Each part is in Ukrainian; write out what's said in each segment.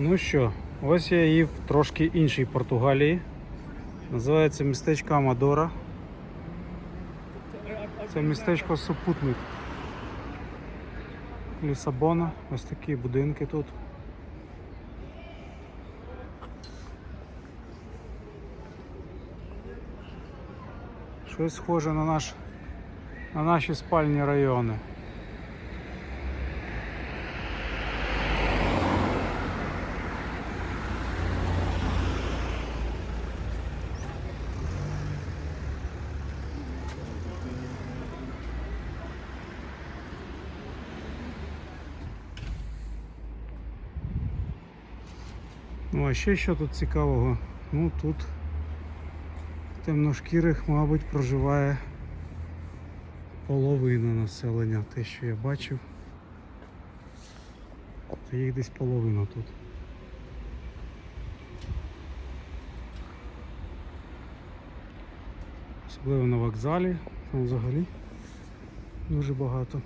Ну що, ось я і в трошки іншій Португалії. Називається містечко Амадора. Це містечко супутник Лісабона. Ось такі будинки тут. Щось схоже на наш на наші спальні райони. Ну а ще що тут цікавого? Ну тут темношкірих, мабуть, проживає половина населення, те, що я бачив. То їх десь половина тут. Особливо на вокзалі, там взагалі дуже багато.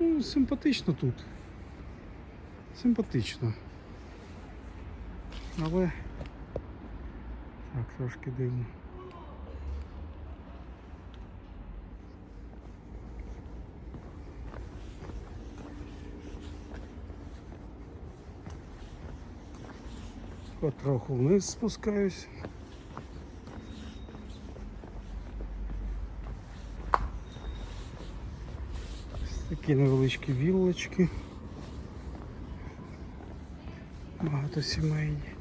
Ну, симпатично тут. Симпатично. Але так, трошки дивно. Потроху вниз спускаюсь. Ось Такі невеличкі віллочки. Багатосімейні.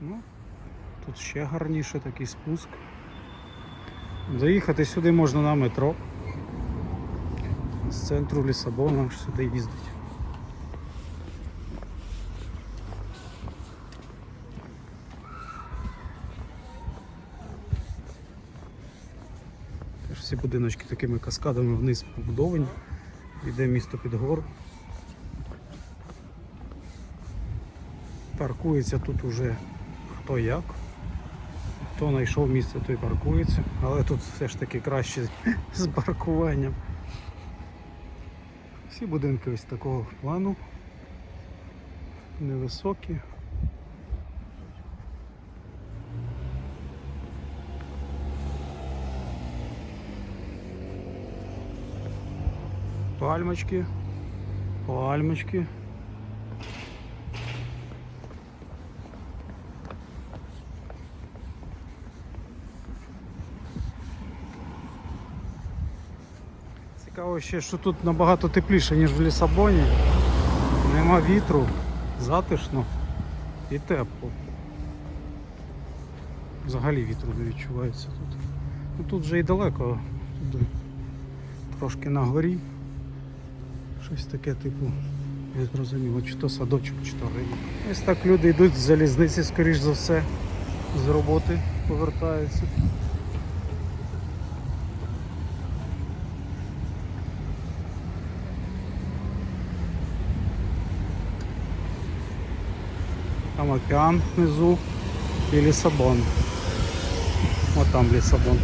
Ну, тут ще гарніше такий спуск. Заїхати сюди можна на метро. З центру Лісабона сюди їздить. Всі будиночки такими каскадами вниз побудовані. Йде місто під гору. Паркується тут уже хто як. Хто знайшов місце, той паркується. Але тут все ж таки краще з паркуванням. Всі будинки ось такого плану. Невисокі. Пальмочки, пальмочки. Цікаво ще, що тут набагато тепліше, ніж в Лісабоні. Нема вітру, затишно і тепло. Взагалі вітру не відчувається тут. Ну, тут вже і далеко, тут трошки на горі. Щось таке, типу, не зрозуміло, чи то садочок, чи то ринок. Ось так люди йдуть з залізниці, скоріш за все, з роботи повертаються. Там океан внизу и Лиссабон. Вот там Лісабон.